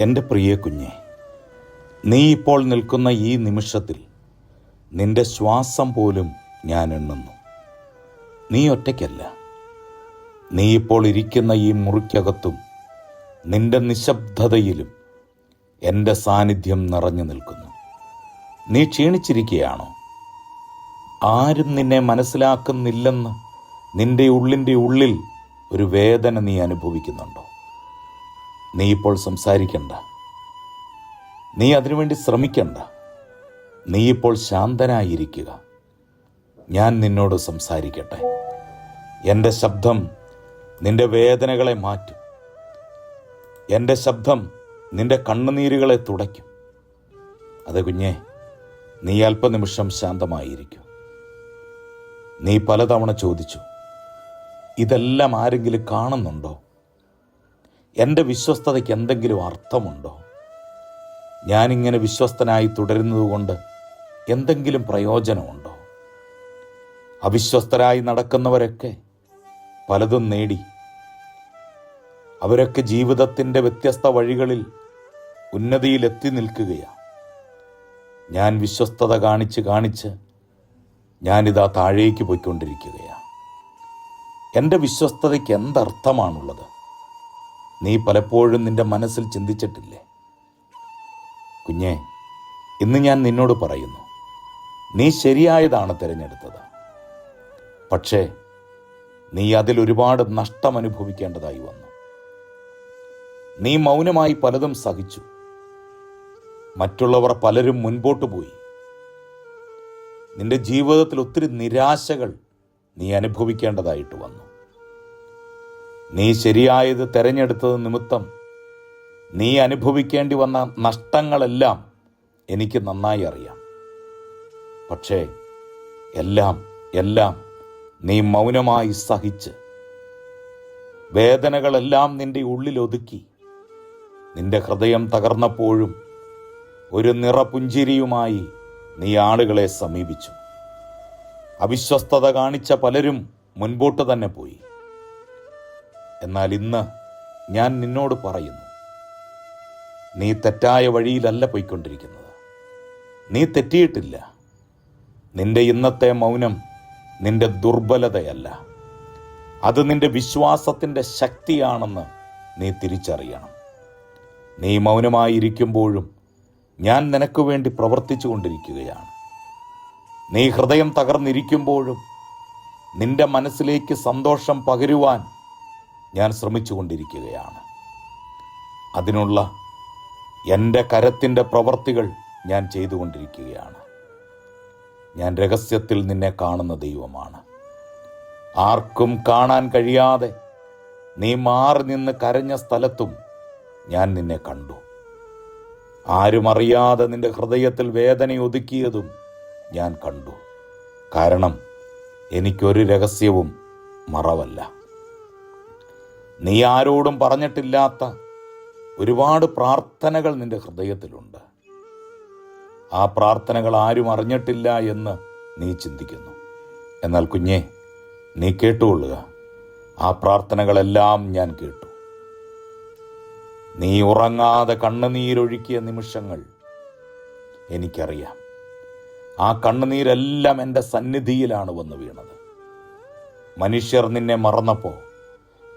എന്റെ പ്രിയ കുഞ്ഞെ നീ ഇപ്പോൾ നിൽക്കുന്ന ഈ നിമിഷത്തിൽ നിന്റെ ശ്വാസം പോലും ഞാൻ എണ്ണുന്നു. നീ ഒറ്റയ്ക്കല്ല. നീ ഇപ്പോൾ ഇരിക്കുന്ന ഈ മുറിക്കകത്തും നിന്റെ നിശബ്ദതയിലും എന്റെ സാന്നിധ്യം നിറഞ്ഞു നിൽക്കുന്നു. നീ ക്ഷീണിച്ചിരിക്കുകയാണോ? ആരും നിന്നെ മനസ്സിലാക്കുന്നില്ലെന്ന് നിന്റെ ഉള്ളിന്റെ ഉള്ളിൽ ഒരു വേദന നീ അനുഭവിക്കുന്നുണ്ടോ? നീ ഇപ്പോൾ സംസാരിക്കണ്ട. നീ അതിനുവേണ്ടി ശ്രമിക്കണ്ട. നീ ഇപ്പോൾ ശാന്തനായിരിക്കുക. ഞാൻ നിന്നോട് സംസാരിക്കട്ടെ. എന്റെ ശബ്ദം നിന്റെ വേദനകളെ മാറ്റും. എന്റെ ശബ്ദം നിന്റെ കണ്ണുനീരുകളെ തുടയ്ക്കും. അത് കുഞ്ഞെ നീ അല്പനിമിഷം ശാന്തമായിരിക്കും. നീ പലതവണ ചോദിച്ചു ഇതെല്ലാം ആരെങ്കിലും കാണുന്നുണ്ടോ? എന്റെ വിശ്വസ്തതയ്ക്ക് എന്തെങ്കിലും അർത്ഥമുണ്ടോ? ഞാനിങ്ങനെ വിശ്വസ്തനായി തുടരുന്നതുകൊണ്ട് എന്തെങ്കിലും പ്രയോജനമുണ്ടോ? അവിശ്വസ്തരായി നടക്കുന്നവരൊക്കെ പലതും നേടി. അവരൊക്കെ ജീവിതത്തിന്റെ വ്യത്യസ്ത വഴികളിൽ ഉന്നതിയിലെത്തി നിൽക്കുകയാണ് ഞാൻ വിശ്വസ്തത കാണിച്ച് കാണിച്ച് ഞാനിതാ താഴേക്ക് പോയിക്കൊണ്ടിരിക്കുകയാണ് എന്റെ വിശ്വസ്തതയ്ക്ക് എന്തർത്ഥമാണുള്ളത്? നീ പലപ്പോഴും നിന്റെ മനസ്സിൽ ചിന്തിച്ചിട്ടില്ലേ? കുഞ്ഞേ ഇന്ന് ഞാൻ നിന്നോട് പറയുന്നു നീ ശരിയായതാണ് തിരഞ്ഞെടുത്തത്. പക്ഷേ നീ അതിൽ ഒരുപാട് നഷ്ടം അനുഭവിക്കേണ്ടതായി വന്നു. നീ മൗനമായി പലതും സഹിച്ചു. മറ്റുള്ളവർ പലരും മുൻപോട്ട് പോയി. നിന്റെ ജീവിതത്തിൽ ഒത്തിരി നിരാശകൾ നീ അനുഭവിക്കേണ്ടതായിട്ട് വന്നു. നീ ശരിയായത് തെരഞ്ഞെടുത്തത് നിമിത്തം നീ അനുഭവിക്കേണ്ടി വന്ന നഷ്ടങ്ങളെല്ലാം എനിക്ക് നന്നായി അറിയാം. പക്ഷേ എല്ലാം എല്ലാം നീ മൗനമായി സഹിച്ച് വേദനകളെല്ലാം നിന്റെ ഉള്ളിലൊതുക്കി നിന്റെ ഹൃദയം തകർന്നപ്പോഴും ഒരു നിറപുഞ്ചിരിയുമായി നീ ആളുകളെ സമീപിച്ചു. അവിശ്വസ്തത കാണിച്ച പലരും മുൻപോട്ട് തന്നെ പോയി. എന്നാൽ ഇന്ന് ഞാൻ നിന്നോട് പറയുന്നു നീ തെറ്റായ വഴിയിലല്ല പോയിക്കൊണ്ടിരിക്കുന്നത്. നീ തെറ്റിയിട്ടില്ല. നിന്റെ ഇന്നത്തെ മൗനം നിന്റെ ദുർബലതയല്ല. അത് നിന്റെ വിശ്വാസത്തിന്റെ ശക്തിയാണെന്ന് നീ തിരിച്ചറിയണം. നീ മൗനമായിരിക്കുമ്പോഴും ഞാൻ നിനക്ക് വേണ്ടി പ്രവർത്തിച്ചു കൊണ്ടിരിക്കുകയാണ്. നീ ഹൃദയം തകർന്നിരിക്കുമ്പോഴും നിന്റെ മനസ്സിലേക്ക് സന്തോഷം പകരുവാൻ ഞാൻ ശ്രമിച്ചു കൊണ്ടിരിക്കുകയാണ് അതിനുള്ള എന്റെ കരത്തിന്റെ പ്രവർത്തികൾ ഞാൻ ചെയ്തുകൊണ്ടിരിക്കുകയാണ്. ഞാൻ രഹസ്യത്തിൽ നിന്നെ കാണുന്ന ദൈവമാണ്. ആർക്കും കാണാൻ കഴിയാതെ നീ മാറി നിന്ന് കരഞ്ഞ സ്ഥലത്തും ഞാൻ നിന്നെ കണ്ടു. ആരും അറിയാതെ നിന്റെ ഹൃദയത്തിൽ വേദന ഒതുക്കിയതും ഞാൻ കണ്ടു. കാരണം എനിക്കൊരു രഹസ്യവും മറവല്ല. നീ ആരോടും പറഞ്ഞിട്ടില്ലാത്ത ഒരുപാട് പ്രാർത്ഥനകൾ നിന്റെ ഹൃദയത്തിലുണ്ട്. ആ പ്രാർത്ഥനകൾ ആരും അറിഞ്ഞിട്ടില്ല എന്ന് നീ ചിന്തിക്കുന്നു. എന്നാൽ കുഞ്ഞെ നീ കേട്ടുകൊള്ളുക. ആ പ്രാർത്ഥനകളെല്ലാം ഞാൻ കേട്ടു. നീ ഉറങ്ങാതെ കണ്ണുനീരൊഴുക്കിയ നിമിഷങ്ങൾ എനിക്കറിയാം. ആ കണ്ണുനീരെല്ലാം എന്റെ സന്നിധിയിലാണ് വന്ന് വീണത്. മനുഷ്യർ നിന്നെ മറന്നപ്പോൾ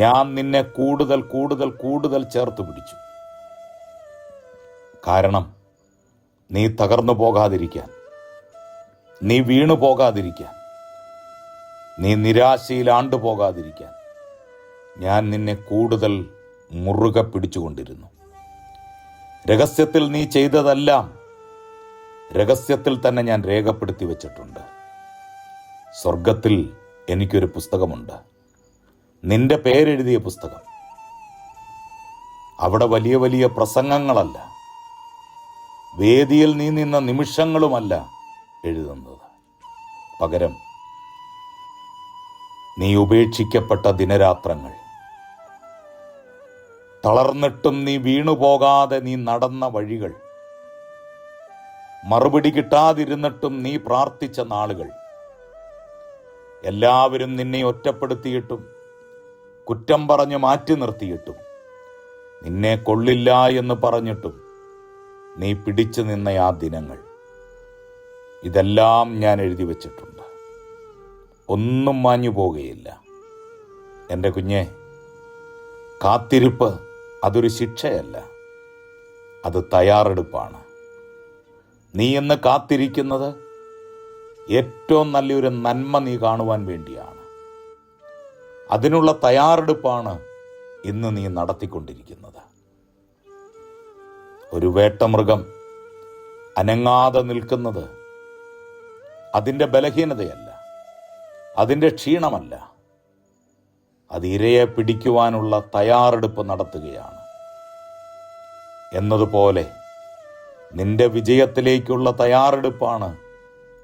ഞാൻ നിന്നെ കൂടുതൽ കൂടുതൽ കൂടുതൽ ചേർത്ത് പിടിച്ചു. കാരണം നീ തകർന്നു പോകാതിരിക്കാൻ നീ വീണു പോകാതിരിക്കാൻ നീ നിരാശയിലാണ്ടു ആണ്ടുപോകാതിരിക്കാൻ ഞാൻ നിന്നെ കൂടുതൽ മുറുകെ പിടിച്ചുകൊണ്ടിരുന്നു. രഹസ്യത്തിൽ നീ ചെയ്തതെല്ലാം രഹസ്യത്തിൽ തന്നെ ഞാൻ രേഖപ്പെടുത്തി വച്ചിട്ടുണ്ട്. സ്വർഗത്തിൽ എനിക്കൊരു പുസ്തകമുണ്ട്. നിന്റെ പേരെഴുതിയ പുസ്തകം. അവിടെ വലിയ വലിയ പ്രസംഗങ്ങളല്ല. വേദിയിൽ നീ നിന്ന നിമിഷങ്ങളുമല്ല എഴുതുന്നത്. പകരം നീ ഉപേക്ഷിക്കപ്പെട്ട ദിനരാത്രങ്ങൾ. തളർന്നിട്ടും നീ വീണുപോകാതെ നീ നടന്ന വഴികൾ. മറുപടി കിട്ടാതിരുന്നിട്ടും നീ പ്രാർത്ഥിച്ച നാളുകൾ. എല്ലാവരും നിന്നെ ഒറ്റപ്പെടുത്തിയിട്ടും കുറ്റം പറഞ്ഞ് മാറ്റി നിർത്തിയിട്ടും നിന്നെ കൊള്ളില്ല എന്ന് പറഞ്ഞിട്ടും നീ പിടിച്ചു നിന്ന ആ ദിനങ്ങൾ. ഇതെല്ലാം ഞാൻ എഴുതി വച്ചിട്ടുണ്ട്. ഒന്നും മാഞ്ഞു പോകുകയില്ല എന്റെ കുഞ്ഞെ കാത്തിരിപ്പ് അതൊരു ശിക്ഷയല്ല. അത് തയ്യാറെടുപ്പാണ്. നീ ഇന്ന് കാത്തിരിക്കുന്നത് ഏറ്റവും നല്ലൊരു നന്മ നീ കാണുവാൻ വേണ്ടിയാണ്. അതിനുള്ള തയ്യാറെടുപ്പാണ് ഇന്ന് നീ നടത്തിക്കൊണ്ടിരിക്കുന്നത്. ഒരു വേട്ടമൃഗം അനങ്ങാതെ നിൽക്കുന്നത് അതിന്റെ ബലഹീനതയല്ല അതിന്റെ ക്ഷീണമല്ല. അത് ഇരയെ പിടിക്കുവാനുള്ള തയ്യാറെടുപ്പ് നടത്തുകയാണ്. എന്നതുപോലെ നിന്റെ വിജയത്തിലേക്കുള്ള തയ്യാറെടുപ്പാണ്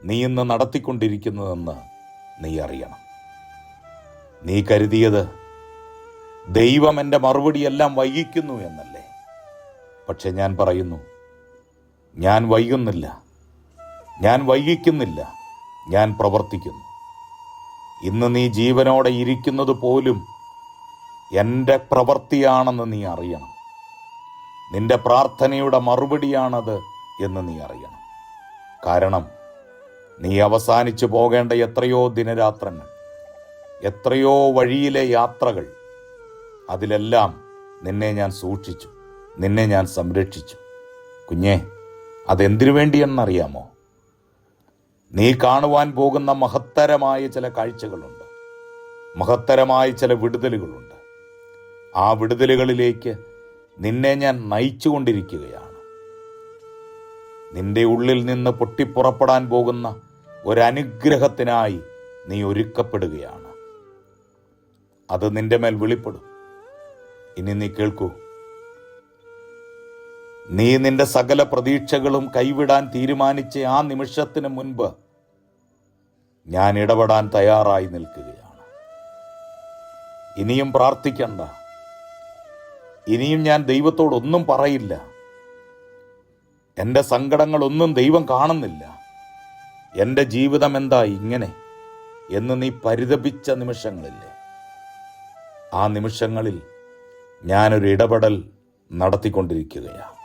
നീ ഇന്ന് നടത്തിക്കൊണ്ടിരിക്കുന്നതെന്ന് നീ അറിയണം. നീ കരുതിയത് ദൈവം എന്റെ മറുപടിയെല്ലാം വൈകിക്കുന്നു എന്നല്ലേ? പക്ഷെ ഞാൻ പറയുന്നു ഞാൻ വൈകുന്നില്ല. ഞാൻ വൈകിക്കുന്നില്ല. ഞാൻ പ്രവർത്തിക്കുന്നു. ഇന്ന് നീ ജീവനോടെ ഇരിക്കുന്നത് പോലും എന്റെ പ്രവൃത്തിയാണെന്ന് നീ അറിയണം. നിന്റെ പ്രാർത്ഥനയുടെ മറുപടിയാണത് എന്ന് നീ അറിയണം. കാരണം നീ അവസാനിച്ചു പോകേണ്ട എത്രയോ ദിനരാത്രങ്ങൾ എത്രയോ വഴിയിലെ യാത്രകൾ അതിലെല്ലാം നിന്നെ ഞാൻ സൂക്ഷിച്ചു നിന്നെ ഞാൻ സംരക്ഷിച്ചു. കുഞ്ഞെ അതെന്തിനു വേണ്ടിയെന്നറിയാമോ? നീ കാണുവാൻ പോകുന്ന മഹത്തരമായ ചില കാഴ്ചകളുണ്ട്. മഹത്തരമായ ചില വിടുതലുകളുണ്ട്. ആ വിടുതലുകളിലേക്ക് നിന്നെ ഞാൻ നയിച്ചുകൊണ്ടിരിക്കുകയാണ്. നിന്റെ ഉള്ളിൽ നിന്ന് പൊട്ടിപ്പുറപ്പെടാൻ പോകുന്ന ഒരനുഗ്രഹത്തിനായി നീ ഒരുക്കപ്പെടുകയാണ്. അത് നിന്റെ മേൽ വെളിപ്പെടും. ഇനി നീ കേൾക്കൂ. നീ നിന്റെ സകല പ്രതീക്ഷകളും കൈവിടാൻ തീരുമാനിച്ച ആ നിമിഷത്തിന് മുൻപ് ഞാൻ ഇടപെടാൻ തയ്യാറായി നിൽക്കുകയാണ്. ഇനിയും പ്രാർത്ഥിക്കണ്ട. ഇനിയും ഞാൻ ദൈവത്തോടൊന്നും പറയില്ല. എന്റെ സങ്കടങ്ങളൊന്നും ദൈവം കാണുന്നില്ല. എന്റെ ജീവിതം എന്താ ഇങ്ങനെ എന്ന് നീ പരിതപിച്ച നിമിഷങ്ങളില്ലേ? ആ നിമിഷങ്ങളിൽ ഞാനൊരു ഇടപെടൽ നടത്തിക്കൊണ്ടിരിക്കുകയാണ്.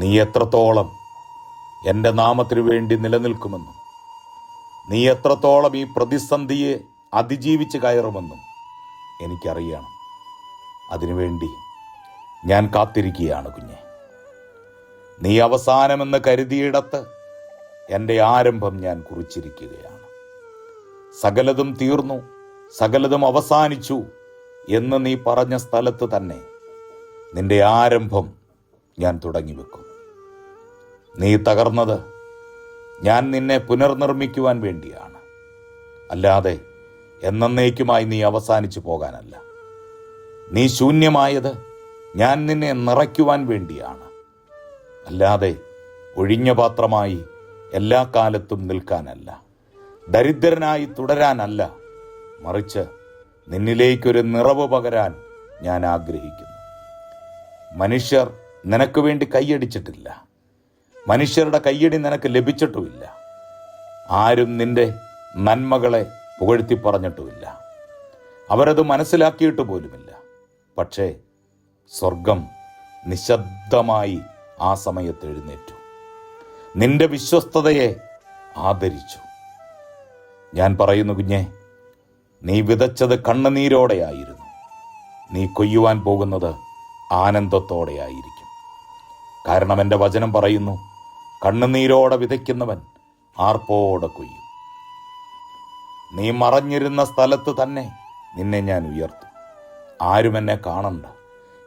നീ എത്രത്തോളം എന്റെ നാമത്തിനു വേണ്ടി നിലനിൽക്കുമെന്നും നീ എത്രത്തോളം ഈ പ്രതിസന്ധിയെ അതിജീവിച്ച് കയറുമെന്നും എനിക്കറിയണം. അതിനുവേണ്ടി ഞാൻ കാത്തിരിക്കുകയാണ് കുഞ്ഞെ. നീ അവസാനമെന്ന് കരുതിയിടത്ത് എന്റെ ആരംഭം ഞാൻ കുറിച്ചിരിക്കുകയാണ്. സകലതും തീർന്നു. സകലതും അവസാനിച്ചു എന്ന് നീ പറഞ്ഞ സ്ഥലത്ത് തന്നെ നിന്റെ ആരംഭം ഞാൻ തുടങ്ങി വെക്കും. നീ തകർന്നത് ഞാൻ നിന്നെ പുനർനിർമ്മിക്കുവാൻ വേണ്ടിയാണ്. അല്ലാതെ എന്നേക്കുമായി നീ അവസാനിച്ചു പോകാനല്ല. നീ ശൂന്യമായത് ഞാൻ നിന്നെ നിറയ്ക്കുവാൻ വേണ്ടിയാണ്. അല്ലാതെ ഒഴിഞ്ഞ പാത്രമായി എല്ലാ കാലത്തും നിൽക്കാനല്ല. ദരിദ്രനായി തുടരാനല്ല മറിച്ച് നിന്നിലേക്കൊരു നിറവ് പകരാൻ ഞാൻ ആഗ്രഹിക്കുന്നു. മനുഷ്യർ നിനക്ക് വേണ്ടി കൈയടിച്ചിട്ടില്ല. മനുഷ്യരുടെ കയ്യടി നിനക്ക് ലഭിച്ചിട്ടുമില്ല. ആരും നിന്റെ നന്മകളെ പുകഴ്ത്തി പറഞ്ഞിട്ടുമില്ല. അവരത് മനസ്സിലാക്കിയിട്ട് പോലുമില്ല. പക്ഷേ സ്വർഗം നിശബ്ദമായി ആ സമയത്ത് എഴുന്നേറ്റു. നിന്റെ വിശ്വസ്തതയെ ആദരിച്ചു. ഞാൻ പറയുന്നു കുഞ്ഞെ നീ വിതച്ചത് കണ്ണുനീരോടെയായിരുന്നു. നീ കൊയ്യുവാൻ പോകുന്നത് ആനന്ദത്തോടെയായിരിക്കും. കാരണം എന്റെ വചനം പറയുന്നു കണ്ണുനീരോടെ വിതയ്ക്കുന്നവൻ ആർപ്പോടെ കൊയ്യും. നീ മറഞ്ഞിരുന്ന സ്ഥലത്ത് തന്നെ നിന്നെ ഞാൻ ഉയർത്തും. ആരും എന്നെ കാണണ്ട.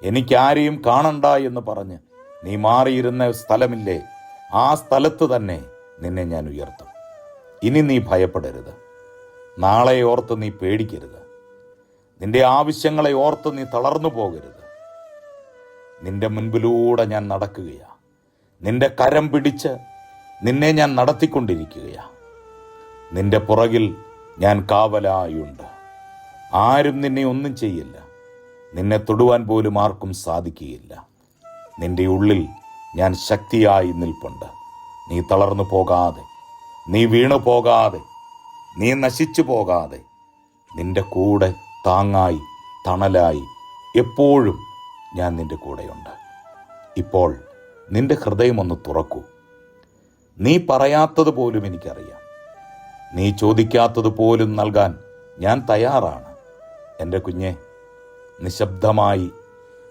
എനിക്കാരെയും കാണണ്ട എന്ന് പറഞ്ഞ് നീ മാറിയിരുന്ന സ്ഥലമില്ലേ ആ സ്ഥലത്ത് തന്നെ നിന്നെ ഞാൻ ഉയർത്തും. ഇനി നീ ഭയപ്പെടരുത്. നാളെ ഓർത്ത് നീ പേടിക്കരുത്. നിന്റെ ആവശ്യങ്ങളെ ഓർത്ത് നീ തളർന്നു പോകരുത്. നിന്റെ മുൻപിലൂടെ ഞാൻ നടക്കുകയാ. നിന്റെ കരം പിടിച്ച് നിന്നെ ഞാൻ നടത്തിക്കൊണ്ടിരിക്കുകയാ. നിന്റെ പുറകിൽ ഞാൻ കാവലായുണ്ട്. ആരും നിന്നെ ഒന്നും ചെയ്യില്ല. നിന്നെ തൊടുവാൻ പോലും ആർക്കും സാധിക്കുകയില്ല. നിന്റെ ഉള്ളിൽ ഞാൻ ശക്തിയായി നിൽപ്പുണ്ട്. നീ തളർന്നു പോകാതെ നീ വീണു പോകാതെ നീ നശിച്ചു പോകാതെ നിന്റെ കൂടെ താങ്ങായി തണലായി എപ്പോഴും ഞാൻ നിന്റെ കൂടെയുണ്ട്. ഇപ്പോൾ നിന്റെ ഹൃദയമൊന്ന് തുറക്കൂ. നീ പറയാത്തത് പോലും എനിക്കറിയാം. നീ ചോദിക്കാത്തത് പോലും നൽകാൻ ഞാൻ തയ്യാറാണ്. എന്റെ കുഞ്ഞെ നിശബ്ദമായി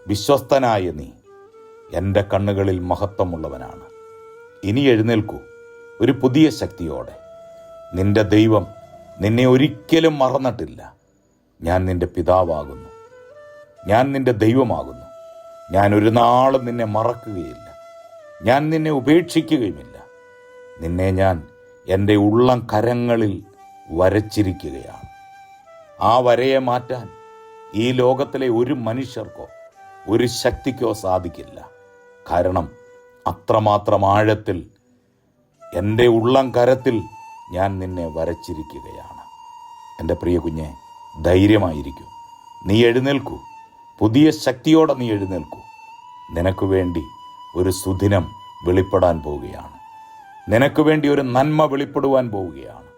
വിശ്വസ്തനായ നീ എന്റെ കണ്ണുകളിൽ മഹത്വമുള്ളവനാണ്. ഇനി എഴുന്നേൽക്കൂ. ഒരു പുതിയ ശക്തിയോടെ. നിന്റെ ദൈവം നിന്നെ ഒരിക്കലും മറന്നിട്ടില്ല. ഞാൻ നിന്റെ പിതാവാകുന്നു. ഞാൻ നിന്റെ ദൈവമാകുന്നു. ഞാൻ ഒരു നാളും നിന്നെ മറക്കുകയില്ല. ഞാൻ നിന്നെ ഉപേക്ഷിക്കുകയുമില്ല. നിന്നെ ഞാൻ എന്റെ ഉള്ളം കരങ്ങളിൽ വരച്ചിരിക്കുകയാണ്. ആ വരയെ മാറ്റാൻ ഈ ലോകത്തിലെ ഒരു മനുഷ്യർക്കോ ഒരു ശക്തിക്കോ സാധിക്കില്ല. കാരണം അത്രമാത്രം ആഴത്തിൽ എന്റെ ഉള്ളം കരത്തിൽ ഞാൻ നിന്നെ വരച്ചിരിക്കുകയാണ്. എന്റെ പ്രിയ കുഞ്ഞെ ധൈര്യമായിരിക്കൂ. നീ എഴുന്നേൽക്കൂ. പുതിയ ശക്തിയോടെ നീ എഴുന്നേൽക്കൂ. നിനക്ക് വേണ്ടി ഒരു സുദിനം വെളിപ്പെടാൻ പോവുകയാണ്. നിനക്ക് വേണ്ടി ഒരു നന്മ വെളിപ്പെടുവാൻ പോവുകയാണ്.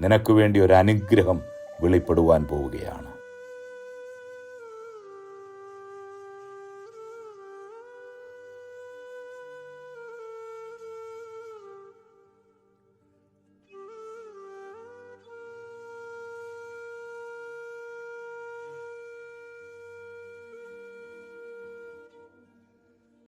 നിനക്ക് വേണ്ടി ഒരു അനുഗ്രഹം വെളിപ്പെടുവാൻ പോവുകയാണ്.